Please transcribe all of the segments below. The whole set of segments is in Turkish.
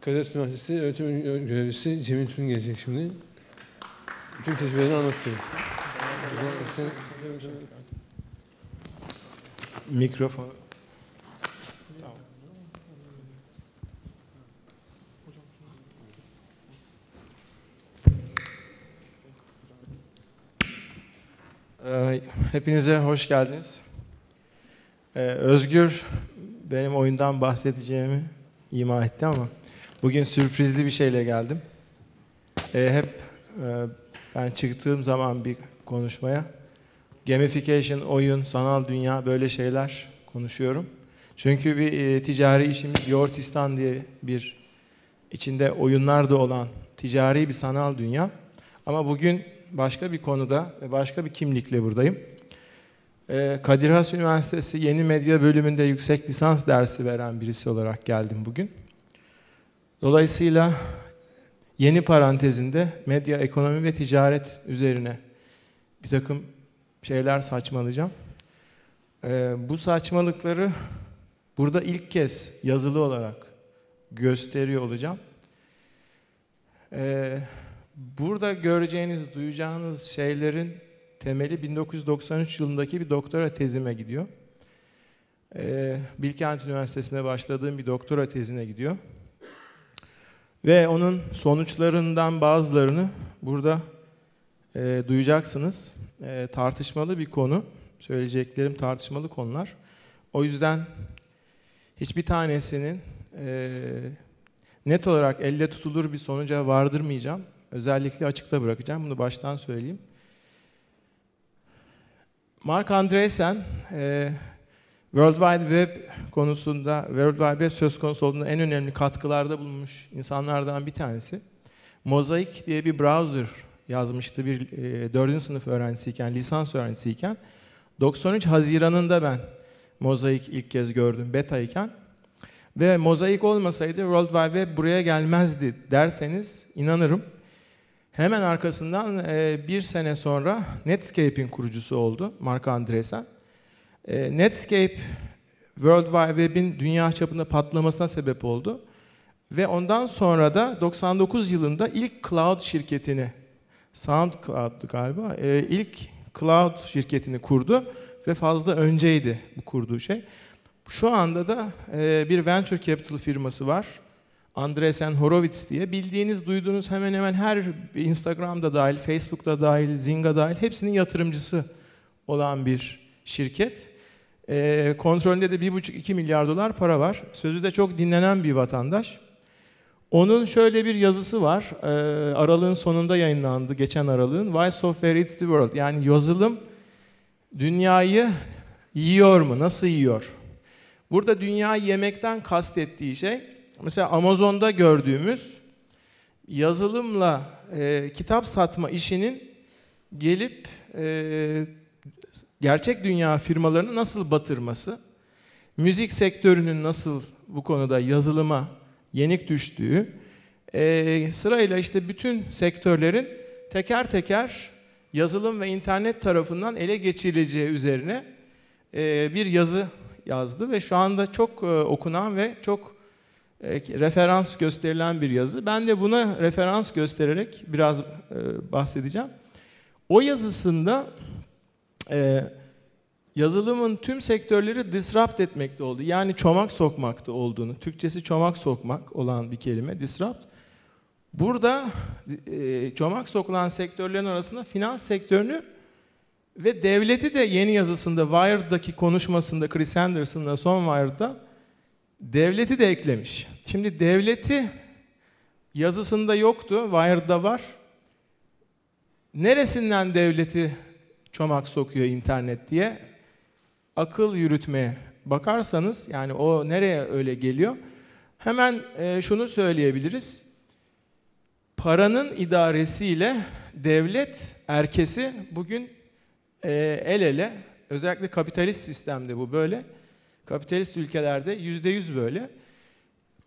Kadir Üniversitesi öğretim görevlisi Cemil Tün gelecek şimdi. Bütün tecrübelerini anlatacak. Mikrofon. Ee, Hepinize hoş geldiniz. Ee, Özgür benim oyundan bahsedeceğimi ima etti ama bugün sürprizli bir şeyle geldim. Ee, hep e, ben çıktığım zaman bir konuşmaya gamification, oyun, sanal dünya böyle şeyler konuşuyorum. Çünkü bir e, ticari işimiz Yortistan diye bir içinde oyunlar da olan ticari bir sanal dünya. Ama bugün başka bir konuda ve başka bir kimlikle buradayım. Ee, Kadir Has Üniversitesi Yeni Medya bölümünde yüksek lisans dersi veren birisi olarak geldim bugün. Dolayısıyla yeni parantezinde medya, ekonomi ve ticaret üzerine bir takım şeyler saçmalayacağım. Ee, bu saçmalıkları burada ilk kez yazılı olarak gösteriyor olacağım. Ee, burada göreceğiniz, duyacağınız şeylerin temeli 1993 yılındaki bir doktora tezime gidiyor. Ee, Bilkent Üniversitesi'nde başladığım bir doktora tezine gidiyor. Ve onun sonuçlarından bazılarını burada e, duyacaksınız. E, tartışmalı bir konu. Söyleyeceklerim tartışmalı konular. O yüzden hiçbir tanesinin e, net olarak elle tutulur bir sonuca vardırmayacağım. Özellikle açıkta bırakacağım. Bunu baştan söyleyeyim. Mark Andreessen e, World Wide Web konusunda, World Wide Web söz konusu olduğunda en önemli katkılarda bulunmuş insanlardan bir tanesi. Mosaic diye bir browser yazmıştı bir e, 4. sınıf öğrencisiyken, lisans öğrencisiyken. 93 Haziran'ında ben Mosaic ilk kez gördüm beta iken. Ve Mosaic olmasaydı World Wide Web buraya gelmezdi derseniz inanırım. Hemen arkasından e, bir sene sonra Netscape'in kurucusu oldu Mark Andreessen. E, Netscape World Wide Web'in dünya çapında patlamasına sebep oldu. Ve ondan sonra da 99 yılında ilk cloud şirketini, SoundCloud'du galiba, e, ilk cloud şirketini kurdu ve fazla önceydi bu kurduğu şey. Şu anda da e, bir venture capital firması var. Andresen Horowitz diye. Bildiğiniz, duyduğunuz hemen hemen her Instagram'da dahil, Facebook'ta dahil, Zynga dahil hepsinin yatırımcısı olan bir şirket. E, kontrolünde de 1,5-2 milyar dolar para var. Sözü de çok dinlenen bir vatandaş. Onun şöyle bir yazısı var. E, aralığın sonunda yayınlandı, geçen aralığın. Why Software Eats the World. Yani yazılım dünyayı yiyor mu? Nasıl yiyor? Burada dünya yemekten kastettiği şey, mesela Amazon'da gördüğümüz yazılımla e, kitap satma işinin gelip e, gerçek dünya firmalarını nasıl batırması, müzik sektörünün nasıl bu konuda yazılıma yenik düştüğü, e, sırayla işte bütün sektörlerin teker teker yazılım ve internet tarafından ele geçirileceği üzerine e, bir yazı yazdı ve şu anda çok e, okunan ve çok e, referans gösterilen bir yazı. Ben de buna referans göstererek biraz e, bahsedeceğim. O yazısında e, yazılımın tüm sektörleri disrupt etmekte oldu. Yani çomak sokmakta olduğunu, Türkçesi çomak sokmak olan bir kelime, disrupt. Burada e, çomak sokulan sektörlerin arasında finans sektörünü ve devleti de yeni yazısında, Wired'daki konuşmasında, Chris Anderson'da son Wired'da devleti de eklemiş. Şimdi devleti yazısında yoktu, Wired'da var. Neresinden devleti çomak sokuyor internet diye akıl yürütmeye bakarsanız, yani o nereye öyle geliyor? Hemen e, şunu söyleyebiliriz. Paranın idaresiyle devlet erkesi bugün e, el ele, özellikle kapitalist sistemde bu böyle, kapitalist ülkelerde yüzde yüz böyle.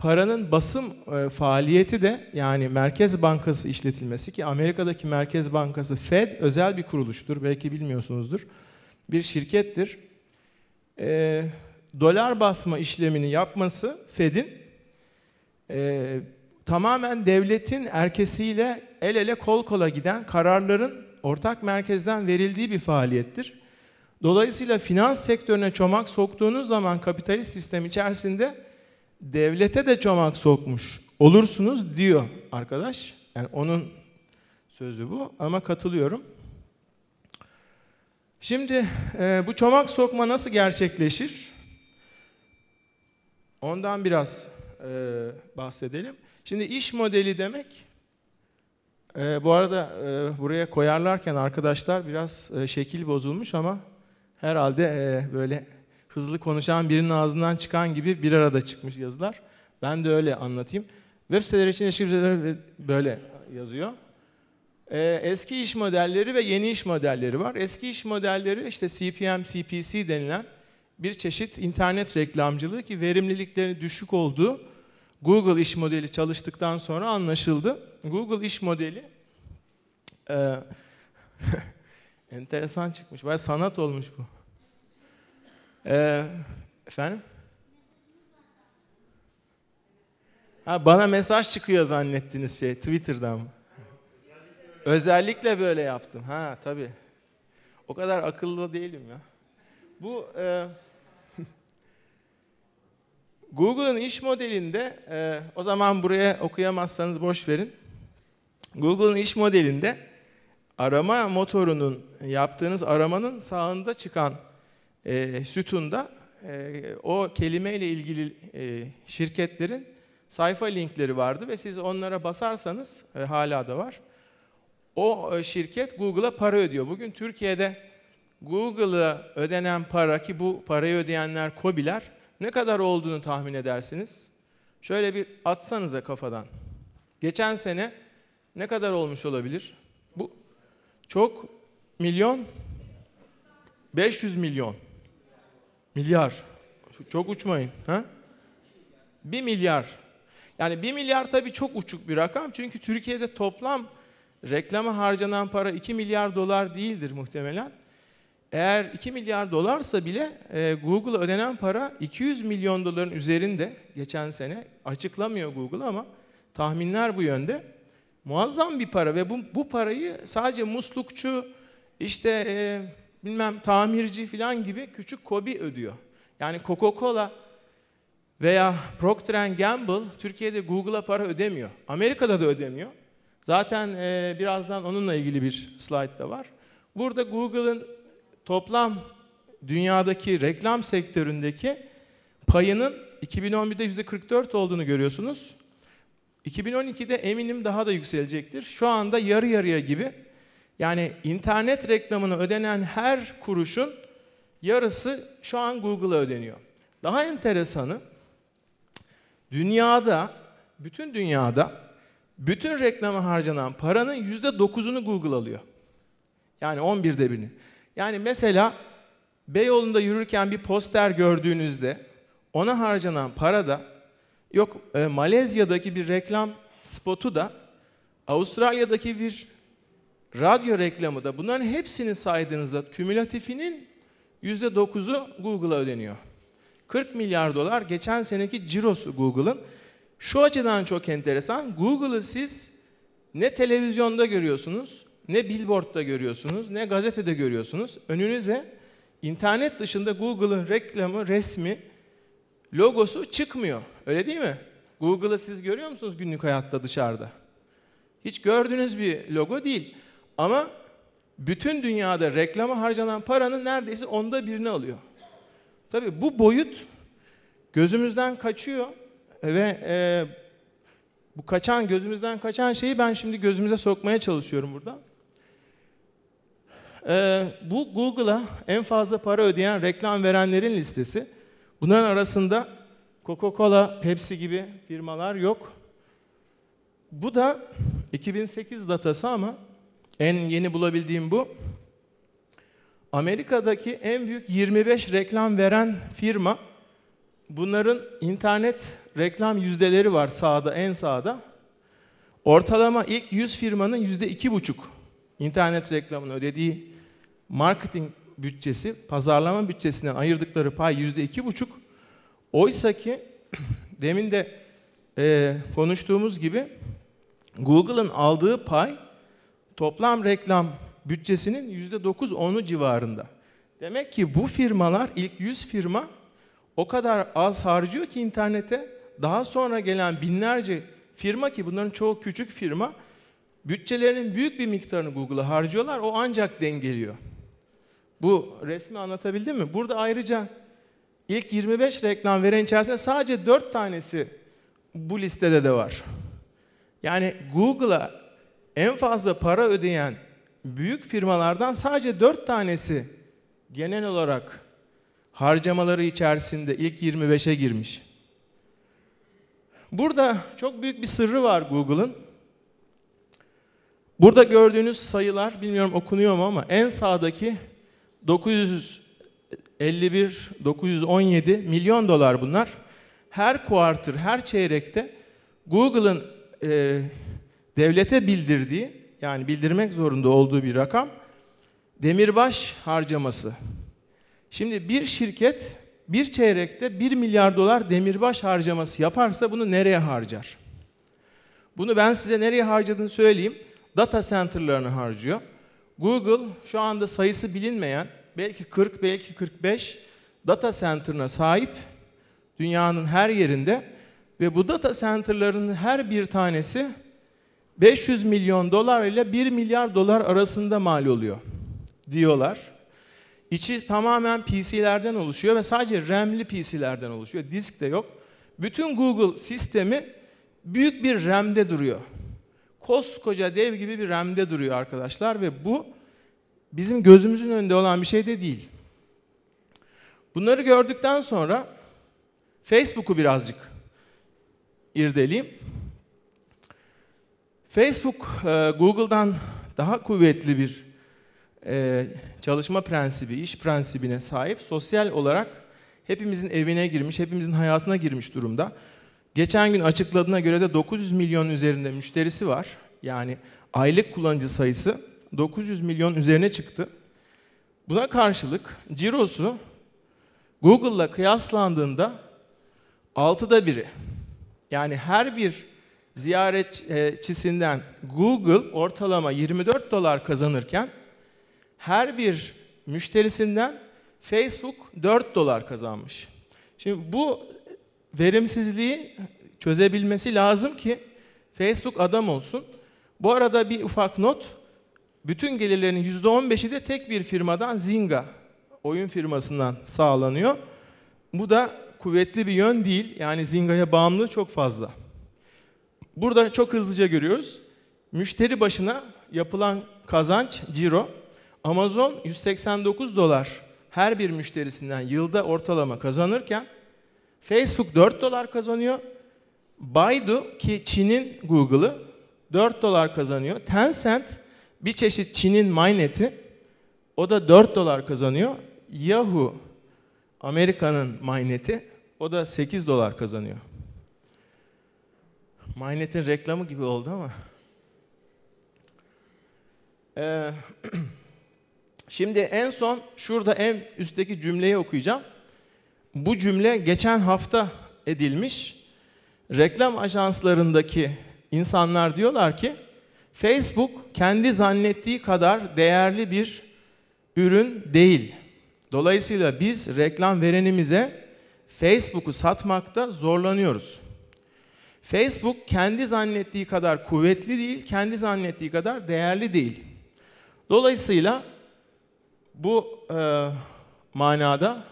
Paranın basım e, faaliyeti de yani Merkez Bankası işletilmesi ki Amerika'daki Merkez Bankası Fed özel bir kuruluştur, belki bilmiyorsunuzdur. Bir şirkettir. E, dolar basma işlemini yapması Fed'in e, tamamen devletin erkesiyle el ele kol kola giden kararların ortak merkezden verildiği bir faaliyettir. Dolayısıyla finans sektörüne çomak soktuğunuz zaman kapitalist sistem içerisinde devlete de çomak sokmuş olursunuz diyor arkadaş. Yani onun sözü bu ama katılıyorum. Şimdi e, bu çomak sokma nasıl gerçekleşir? Ondan biraz e, bahsedelim. Şimdi iş modeli demek, e, bu arada e, buraya koyarlarken arkadaşlar biraz e, şekil bozulmuş ama herhalde e, böyle hızlı konuşan birinin ağzından çıkan gibi bir arada çıkmış yazılar. Ben de öyle anlatayım. Web siteleri için ilişkileri böyle yazıyor. Ee, eski iş modelleri ve yeni iş modelleri var. Eski iş modelleri işte CPM, CPC denilen bir çeşit internet reklamcılığı ki verimlilikleri düşük olduğu Google iş modeli çalıştıktan sonra anlaşıldı. Google iş modeli e, enteresan çıkmış. Bayağı sanat olmuş bu. E, efendim? Ha, bana mesaj çıkıyor zannettiniz şey Twitter'dan mı? Özellikle böyle yaptım. Ha tabii. O kadar akıllı değilim ya. Bu e, Google'ın iş modelinde e, o zaman buraya okuyamazsanız boş verin. Google'ın iş modelinde arama motorunun yaptığınız aramanın sağında çıkan e, sütunda e, o kelimeyle ilgili e, şirketlerin sayfa linkleri vardı ve siz onlara basarsanız e, hala da var. O e, şirket Google'a para ödüyor. Bugün Türkiye'de Google'a ödenen para ki bu parayı ödeyenler KOBİ'ler ne kadar olduğunu tahmin edersiniz? Şöyle bir atsanıza kafadan. Geçen sene ne kadar olmuş olabilir? Bu çok milyon 500 milyon milyar. Çok uçmayın. Ha? 1 milyar. Yani 1 milyar tabii çok uçuk bir rakam. Çünkü Türkiye'de toplam reklama harcanan para 2 milyar dolar değildir muhtemelen. Eğer 2 milyar dolarsa bile e, Google'a ödenen para 200 milyon doların üzerinde geçen sene. Açıklamıyor Google ama tahminler bu yönde. Muazzam bir para ve bu, bu parayı sadece muslukçu, işte e, bilmem tamirci falan gibi küçük kobi ödüyor. Yani Coca-Cola veya Procter Gamble Türkiye'de Google'a para ödemiyor. Amerika'da da ödemiyor. Zaten e, birazdan onunla ilgili bir slide da var. Burada Google'ın toplam dünyadaki reklam sektöründeki payının 2011'de %44 olduğunu görüyorsunuz. 2012'de eminim daha da yükselecektir. Şu anda yarı yarıya gibi. Yani internet reklamına ödenen her kuruşun yarısı şu an Google'a ödeniyor. Daha enteresanı dünyada, bütün dünyada bütün reklama harcanan paranın yüzde dokuzunu Google alıyor. Yani 11'de birini. Yani mesela Beyoğlu'nda yürürken bir poster gördüğünüzde ona harcanan para da yok e, Malezya'daki bir reklam spotu da Avustralya'daki bir radyo reklamı da bunların hepsini saydığınızda kümülatifinin %9'u Google'a ödeniyor. 40 milyar dolar geçen seneki cirosu Google'ın. Şu açıdan çok enteresan. Google'ı siz ne televizyonda görüyorsunuz, ne billboardda görüyorsunuz, ne gazetede görüyorsunuz. Önünüze internet dışında Google'ın reklamı, resmi, logosu çıkmıyor. Öyle değil mi? Google'ı siz görüyor musunuz günlük hayatta dışarıda? Hiç gördüğünüz bir logo değil. Ama bütün dünyada reklama harcanan paranın neredeyse onda birini alıyor. Tabii bu boyut gözümüzden kaçıyor ve e, bu kaçan gözümüzden kaçan şeyi ben şimdi gözümüze sokmaya çalışıyorum burada. E, bu Google'a en fazla para ödeyen reklam verenlerin listesi. Bunların arasında Coca-Cola, Pepsi gibi firmalar yok. Bu da 2008 datası ama en yeni bulabildiğim bu. Amerika'daki en büyük 25 reklam veren firma bunların internet reklam yüzdeleri var sağda en sağda. Ortalama ilk 100 firmanın yüzde iki buçuk internet reklamını ödediği marketing bütçesi, pazarlama bütçesinden ayırdıkları pay yüzde iki buçuk. Oysa ki demin de e, konuştuğumuz gibi Google'ın aldığı pay toplam reklam bütçesinin %9-10'u civarında. Demek ki bu firmalar ilk 100 firma o kadar az harcıyor ki internete daha sonra gelen binlerce firma ki bunların çoğu küçük firma bütçelerinin büyük bir miktarını Google'a harcıyorlar. O ancak dengeliyor. Bu resmi anlatabildim mi? Burada ayrıca ilk 25 reklam veren içerisinde sadece 4 tanesi bu listede de var. Yani Google'a en fazla para ödeyen büyük firmalardan sadece 4 tanesi genel olarak harcamaları içerisinde ilk 25'e girmiş. Burada çok büyük bir sırrı var Google'ın. Burada gördüğünüz sayılar bilmiyorum okunuyor mu ama en sağdaki 951 917 milyon dolar bunlar. Her quarter, her çeyrekte Google'ın e, devlete bildirdiği yani bildirmek zorunda olduğu bir rakam demirbaş harcaması. Şimdi bir şirket bir çeyrekte 1 milyar dolar demirbaş harcaması yaparsa bunu nereye harcar? Bunu ben size nereye harcadığını söyleyeyim. Data center'larını harcıyor. Google şu anda sayısı bilinmeyen belki 40 belki 45 data center'ına sahip dünyanın her yerinde ve bu data center'ların her bir tanesi 500 milyon dolar ile 1 milyar dolar arasında mal oluyor diyorlar. İçi tamamen PC'lerden oluşuyor ve sadece RAM'li PC'lerden oluşuyor. Disk de yok. Bütün Google sistemi büyük bir RAM'de duruyor. Koskoca dev gibi bir RAM'de duruyor arkadaşlar ve bu bizim gözümüzün önünde olan bir şey de değil. Bunları gördükten sonra Facebook'u birazcık irdeleyeyim. Facebook e, Google'dan daha kuvvetli bir e, çalışma prensibi, iş prensibine sahip. Sosyal olarak hepimizin evine girmiş, hepimizin hayatına girmiş durumda. Geçen gün açıkladığına göre de 900 milyon üzerinde müşterisi var. Yani aylık kullanıcı sayısı 900 milyon üzerine çıktı. Buna karşılık cirosu Google'la kıyaslandığında 6'da biri. Yani her bir ziyaretçisinden Google ortalama 24 dolar kazanırken her bir müşterisinden Facebook 4 dolar kazanmış. Şimdi bu verimsizliği çözebilmesi lazım ki Facebook adam olsun. Bu arada bir ufak not. Bütün gelirlerinin %15'i de tek bir firmadan Zynga oyun firmasından sağlanıyor. Bu da kuvvetli bir yön değil. Yani Zynga'ya bağımlılığı çok fazla. Burada çok hızlıca görüyoruz. Müşteri başına yapılan kazanç, ciro. Amazon 189 dolar her bir müşterisinden yılda ortalama kazanırken Facebook 4 dolar kazanıyor. Baidu ki Çin'in Google'ı 4 dolar kazanıyor. Tencent bir çeşit Çin'in Mynet'i o da 4 dolar kazanıyor. Yahoo Amerika'nın Mynet'i o da 8 dolar kazanıyor. Mynet'in reklamı gibi oldu ama. Ee, şimdi en son şurada en üstteki cümleyi okuyacağım. Bu cümle geçen hafta edilmiş. Reklam ajanslarındaki insanlar diyorlar ki Facebook kendi zannettiği kadar değerli bir ürün değil. Dolayısıyla biz reklam verenimize Facebook'u satmakta zorlanıyoruz. Facebook kendi zannettiği kadar kuvvetli değil, kendi zannettiği kadar değerli değil. Dolayısıyla bu e, manada,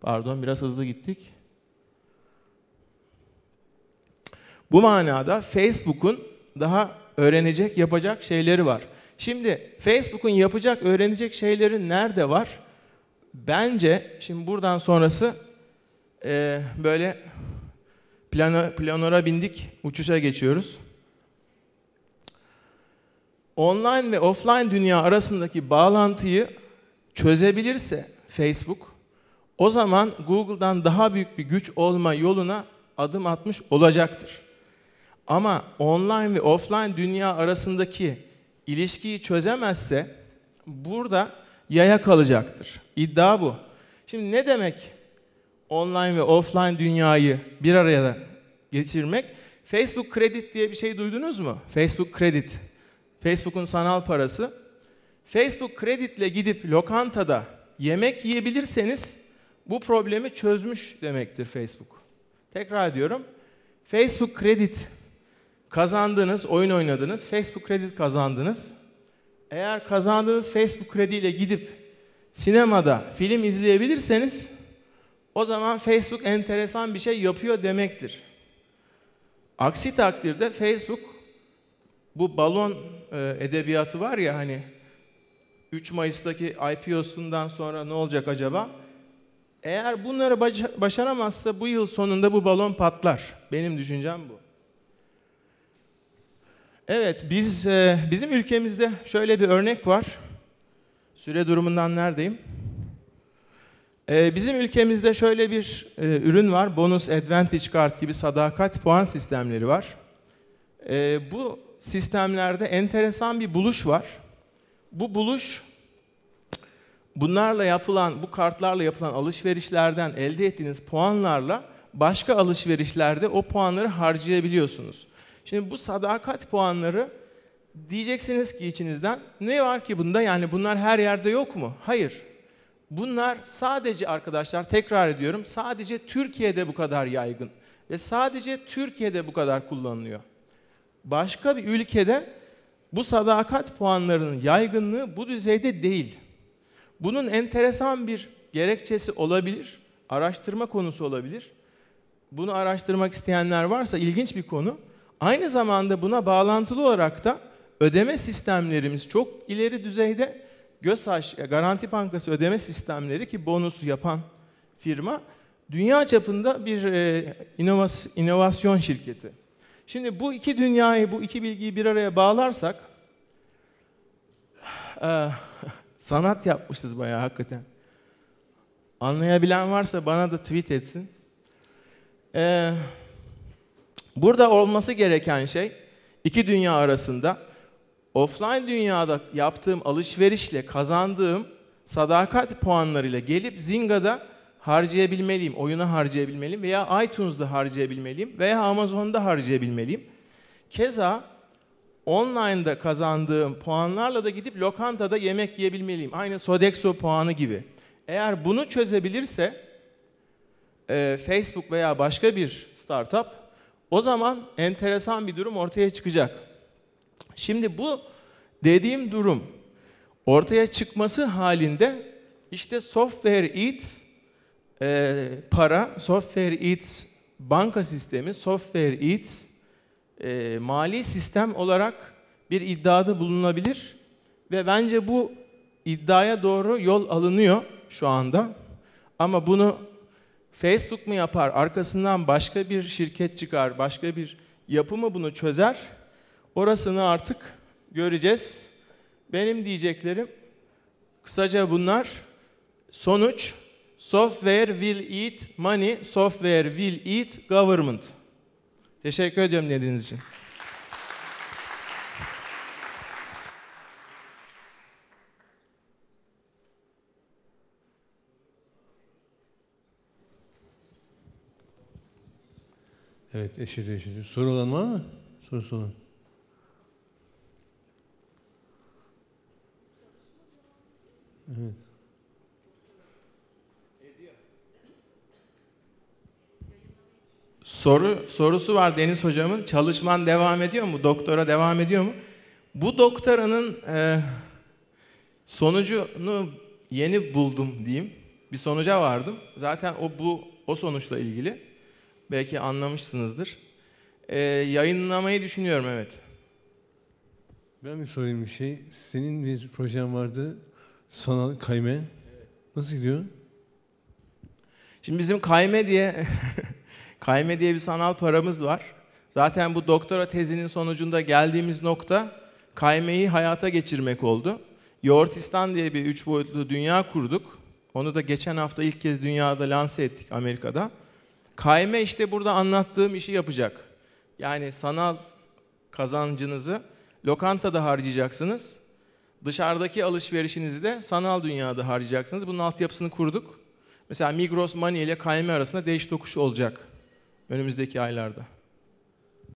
pardon biraz hızlı gittik. Bu manada Facebook'un daha öğrenecek, yapacak şeyleri var. Şimdi Facebook'un yapacak, öğrenecek şeyleri nerede var? Bence şimdi buradan sonrası e, böyle plano, planora bindik, uçuşa geçiyoruz. Online ve offline dünya arasındaki bağlantıyı çözebilirse Facebook, o zaman Google'dan daha büyük bir güç olma yoluna adım atmış olacaktır. Ama online ve offline dünya arasındaki ilişkiyi çözemezse burada yaya kalacaktır. İddia bu. Şimdi ne demek online ve offline dünyayı bir araya geçirmek. Facebook Credit diye bir şey duydunuz mu? Facebook Credit. Facebook'un sanal parası. Facebook kreditle gidip lokantada yemek yiyebilirseniz bu problemi çözmüş demektir Facebook. Tekrar ediyorum. Facebook kredit kazandınız, oyun oynadınız, Facebook kredi kazandınız. Eğer kazandığınız Facebook krediyle gidip sinemada film izleyebilirseniz o zaman Facebook enteresan bir şey yapıyor demektir. Aksi takdirde Facebook bu balon e, edebiyatı var ya hani 3 Mayıs'taki IPO'sundan sonra ne olacak acaba? Eğer bunları başaramazsa bu yıl sonunda bu balon patlar. Benim düşüncem bu. Evet, biz e, bizim ülkemizde şöyle bir örnek var. Süre durumundan neredeyim? E, bizim ülkemizde şöyle bir e, ürün var. Bonus Advantage Card gibi sadakat puan sistemleri var. E, bu sistemlerde enteresan bir buluş var. Bu buluş bunlarla yapılan, bu kartlarla yapılan alışverişlerden elde ettiğiniz puanlarla başka alışverişlerde o puanları harcayabiliyorsunuz. Şimdi bu sadakat puanları diyeceksiniz ki içinizden ne var ki bunda yani bunlar her yerde yok mu? Hayır. Bunlar sadece arkadaşlar tekrar ediyorum sadece Türkiye'de bu kadar yaygın ve sadece Türkiye'de bu kadar kullanılıyor. Başka bir ülkede bu sadakat puanlarının yaygınlığı bu düzeyde değil. Bunun enteresan bir gerekçesi olabilir, araştırma konusu olabilir. Bunu araştırmak isteyenler varsa ilginç bir konu. Aynı zamanda buna bağlantılı olarak da ödeme sistemlerimiz çok ileri düzeyde. GÖSAŞ, Garanti Bankası ödeme sistemleri ki bonusu yapan firma dünya çapında bir e, inovas- inovasyon şirketi. Şimdi bu iki dünyayı, bu iki bilgiyi bir araya bağlarsak e, sanat yapmışız bayağı hakikaten. Anlayabilen varsa bana da tweet etsin. Ee, burada olması gereken şey iki dünya arasında offline dünyada yaptığım alışverişle kazandığım sadakat puanlarıyla gelip Zinga'da harcayabilmeliyim, oyuna harcayabilmeliyim veya iTunes'da harcayabilmeliyim veya Amazon'da harcayabilmeliyim. Keza online'da kazandığım puanlarla da gidip lokantada yemek yiyebilmeliyim. Aynı Sodexo puanı gibi. Eğer bunu çözebilirse e, Facebook veya başka bir startup o zaman enteresan bir durum ortaya çıkacak. Şimdi bu dediğim durum ortaya çıkması halinde işte Software Eats e, para, Software Eats banka sistemi, Software Eats e, mali sistem olarak bir iddiada bulunabilir ve bence bu iddiaya doğru yol alınıyor şu anda. Ama bunu Facebook mu yapar, arkasından başka bir şirket çıkar, başka bir yapı mı bunu çözer? Orasını artık göreceğiz. Benim diyeceklerim kısaca bunlar. Sonuç, software will eat money, software will eat government. Teşekkür ediyorum dinlediğiniz için. Evet eşit eşit. Soru olan var mı? Sorusu olan. Evet. Soru sorusu var Deniz hocamın. Çalışman devam ediyor mu? Doktora devam ediyor mu? Bu doktoranın e, sonucunu yeni buldum diyeyim. Bir sonuca vardım. Zaten o bu o sonuçla ilgili. Belki anlamışsınızdır. E, yayınlamayı düşünüyorum evet. Ben bir sorayım bir şey. Senin bir projen vardı. Sanal kayme. Nasıl gidiyor? Şimdi bizim kayme diye kayme diye bir sanal paramız var. Zaten bu doktora tezinin sonucunda geldiğimiz nokta kaymeyi hayata geçirmek oldu. Yoğurtistan diye bir üç boyutlu dünya kurduk. Onu da geçen hafta ilk kez dünyada lanse ettik Amerika'da. Kayme işte burada anlattığım işi yapacak. Yani sanal kazancınızı lokantada harcayacaksınız. Dışarıdaki alışverişinizi de sanal dünyada harcayacaksınız. Bunun altyapısını kurduk. Mesela Migros Money ile Kayme arasında değiş tokuş olacak önümüzdeki aylarda.